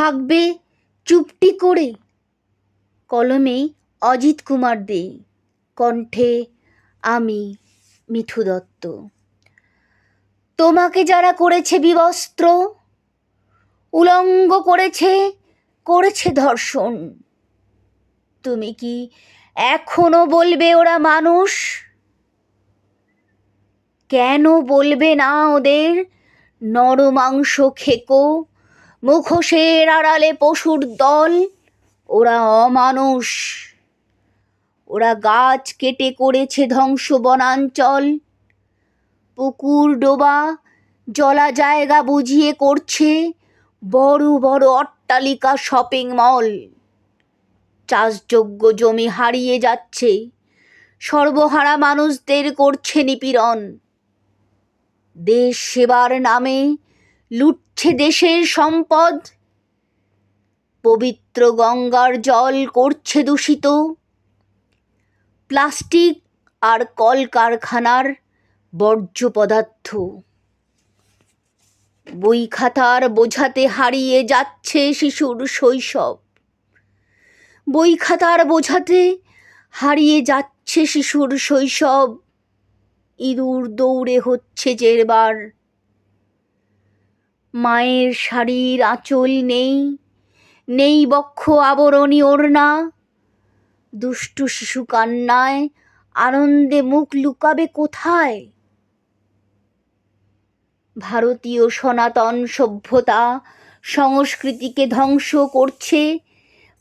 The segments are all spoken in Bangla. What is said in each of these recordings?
থাকবে চুপটি করে। কলমে অজিত কুমার দে, কণ্ঠে আমি মিঠু দত্ত। তোমাকে যারা করেছে বিবস্ত্র, উলঙ্গ করেছে করেছে ধর্ষণ। তুমি কি এখনও বলবে ওরা মানুষ? কেন বলবে না ওদের নরমাংস খেকো? মুখোশের আড়ালে পশুর দল। ওরা অমানুষ। ওরা গাছ কেটে করেছে ধ্বংস বনাঞ্চল। পুকুর ডোবা, জলা জায়গা বুঝিয়ে করছে বড় বড় অট্টালিকা শপিং মল। চাষযোগ্য জমি হারিয়ে যাচ্ছে। সর্বহারা মানুষদের করছে নিপীড়ন। দেশ সেবার নামে লুটছে দেশের সম্পদ। পবিত্র গঙ্গার জল করছে দূষিত। প্লাস্টিক আর কলকারখানার বর্জ্য পদার্থ। বই খাতার বোঝাতে হারিয়ে যাচ্ছে শিশুর শৈশব। বই খাতার বোঝাতে হারিয়ে যাচ্ছে শিশুর শৈশব। ইঁদুর দৌড়ে হচ্ছে জেরবার। মায়ের শাড়ির আঁচল নেই নেই বক্ষ আবরণী ওড়না। দুষ্টু শিশু কান্নায় আনন্দে মুখ লুকাবে কোথায়? ভারতীয় সনাতন সভ্যতা সংস্কৃতিকে ধ্বংস করছে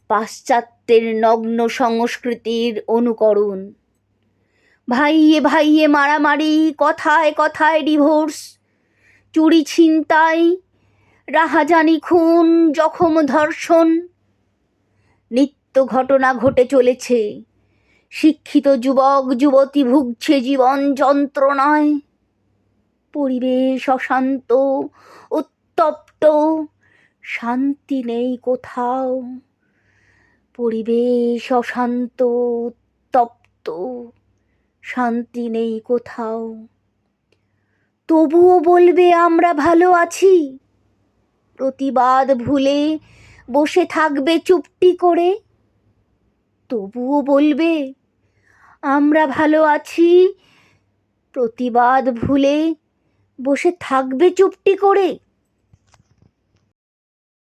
পাশ্চাত্যের নগ্ন সংস্কৃতির অনুকরণ। ভাইয়ে ভাইয়ে মারামারি, কথায় কথায় ডিভোর্স চুরি ছিনতাই, রাহাজানি খুন, জখম ধর্ষণ। নিত্য ঘটনা ঘটে চলেছে। শিক্ষিত যুবক, যুবতী ভুগছে জীবন যন্ত্রণায়। পরিবেশ অশান্ত, উত্তপ্ত, শান্তি নেই কোথাও। পরিবেশ অশান্ত, উত্তপ্ত, শান্তি নেই কোথাও। তবুও বলবে, আমরা ভালো আছি। প্রতিবাদ ভুলে বসে থাকবে চুপটি করে। তবুও বলবে, আমরা ভালো আছি। প্রতিবাদ ভুলে বসে থাকবে চুপটি করে।